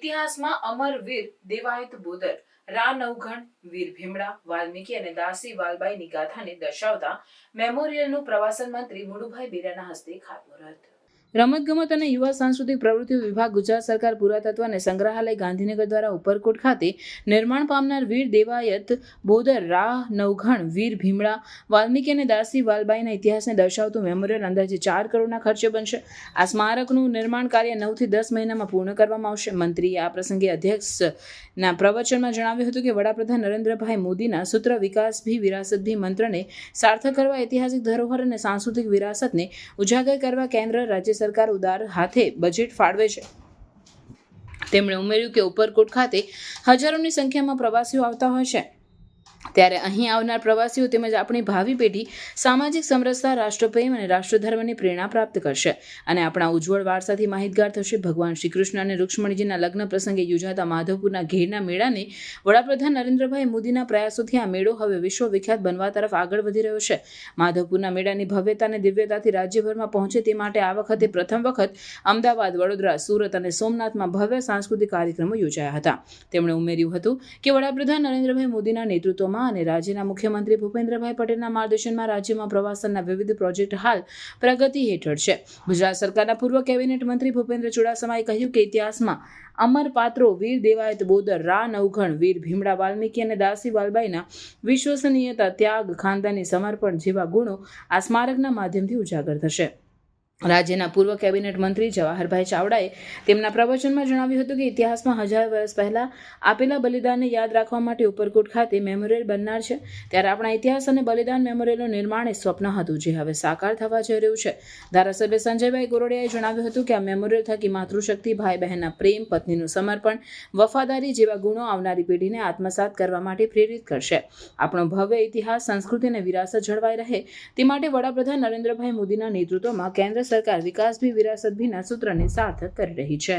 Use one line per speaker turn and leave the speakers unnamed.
ઇતિહાસમાં અમર વીર દેવાયત બોદર, રા નવઘણ, વીર ભીમડા, વાલ્મીકી અને દાસી વાલબાઈની ગાથાને દર્શાવતા મેમોરિયલનું પ્રવાસન મંત્રી મુડુભાઈ બેરાના હસ્તે ખાતમુહૂર્ત. રમતગમત અને યુવા સાંસ્કૃતિક પ્રવૃત્તિઓ વિભાગ ગુજરાત સરકાર પુરાતત્વ અને સંગ્રહાલય ગાંધીનગર દ્વારા ઉપરકોટ ખાતે નિર્માણ પામનાર વીર દેવાયત બોદર, રાહ, નવઘણ, વીર ભીમડા, વાલ્મીકી અને દાસી વાલબાઈના ઇતિહાસને દર્શાવતું મેમોરિયલ અંદાજે ચાર કરોડના ખર્ચે બનશે. આ સ્મારકનું નિર્માણ કાર્ય નવથી દસ મહિનામાં પૂર્ણ કરવામાં આવશે. મંત્રીએ આ પ્રસંગે અધ્યક્ષના પ્રવચનમાં જણાવ્યું હતું કે વડાપ્રધાન નરેન્દ્રભાઈ મોદીના સૂત્ર વિકાસ ભી વિરાસત ભી મંત્રને સાર્થક કરવા ઐતિહાસિક ધરોહર અને સાંસ્કૃતિક વિરાસતને ઉજાગર કરવા કેન્દ્ર, રાજ્ય સરકાર ઉદાર હાથે બજેટ ફાળવે છે. તેમણે ઉમેર્યું કે ઉપરકોટ ખાતે હજારોની સંખ્યામાં પ્રવાસીઓ આવતા હોય છે. ત્યારે અહીં આવનાર પ્રવાસીઓ તેમજ આપણી ભાવિ પેઢી સામાજિક સમરસતા, રાષ્ટ્રપ્રેમ અને રાષ્ટ્રધર્મની પ્રેરણા પ્રાપ્ત કરશે. અને આપણા ઉજ્જવળ વારસાથી માહિતગાર થશે ભગવાન શ્રી કૃષ્ણ અને રૂક્ષ્મણીજીના લગ્ન પ્રસંગે યોજાતા માધવપુરના ઘેરના મેળાને વડાપ્રધાન નરેન્દ્રભાઈ મોદીના પ્રયાસોથી આ મેળો હવે વિશ્વવિખ્યાત બનવા તરફ આગળ વધી રહ્યો છે. માધવપુરના મેળાની ભવ્યતા અને દિવ્યતાથી રાજ્યભરમાં પહોંચે તે માટે આ વખતે પ્રથમ વખત અમદાવાદ, વડોદરા, સુરત અને સોમનાથમાં ભવ્ય સાંસ્કૃતિક કાર્યક્રમો યોજાયા હતા. તેમણે ઉમેર્યું હતું કે વડાપ્રધાન નરેન્દ્રભાઈ મોદીના નેતૃત્વમાં અને રાજ્યના મુખ્યમંત્રી ભૂપેન્દ્રભાઈ પટેલના માર્ગદર્શનમાં રાજ્યમાં પ્રવાસનના વિવિધ પ્રોજેક્ટ હાલ પ્રગતિ હેઠળ છે. ગુજરાત સરકારના પૂર્વ કેબિનેટ મંત્રી ભૂપેન્દ્ર ચુડાસમાએ કહ્યું કે ઇતિહાસમાં અમર પાત્રો વીર દેવાયત બોદર, રા નવઘણ, વીર ભીમડા વાલ્મીકી અને દાસી વાલબાઈના વિશ્વસનીયતા, ત્યાગ ખાનદાની સમર્પણ જેવા ગુણો આ સ્મારકના માધ્યમથી ઉજાગર થશે. રાજ્યના પૂર્વ કેબિનેટ મંત્રી જવાહરભાઈ ચાવડાએ તેમના પ્રવચનમાં જણાવ્યું હતું કે ઇતિહાસમાં હજાર વર્ષ પહેલાં આપેલા બલિદાનને યાદ રાખવા માટે ઉપરકોટ ખાતે મેમોરિયલ બનનાર છે. ત્યારે આપણા ઇતિહાસ અને બલિદાન મેમોરિયલનું નિર્માણ એ સ્વપ્ન હતું જે હવે સાકાર થવા જઈ રહ્યું છે. ધારાસભ્ય સંજયભાઈ ગોરડિયાએ જણાવ્યું હતું કે આ મેમોરિયલ થકી માતૃશક્તિ ભાઈ બહેનના પ્રેમ, પત્નીનું સમર્પણ, વફાદારી જેવા ગુણો આવનારી પેઢીને આત્મસાત કરવા માટે પ્રેરિત કરશે. આપણો ભવ્ય ઇતિહાસ, સંસ્કૃતિ અને વિરાસત જળવાઈ રહે તે માટે વડાપ્રધાન નરેન્દ્રભાઈ મોદીના નેતૃત્વમાં કેન્દ્ર સરકાર વિકાસ ભી વિરાસત ભીના સૂત્રને સાર્થક કરી રહી છે.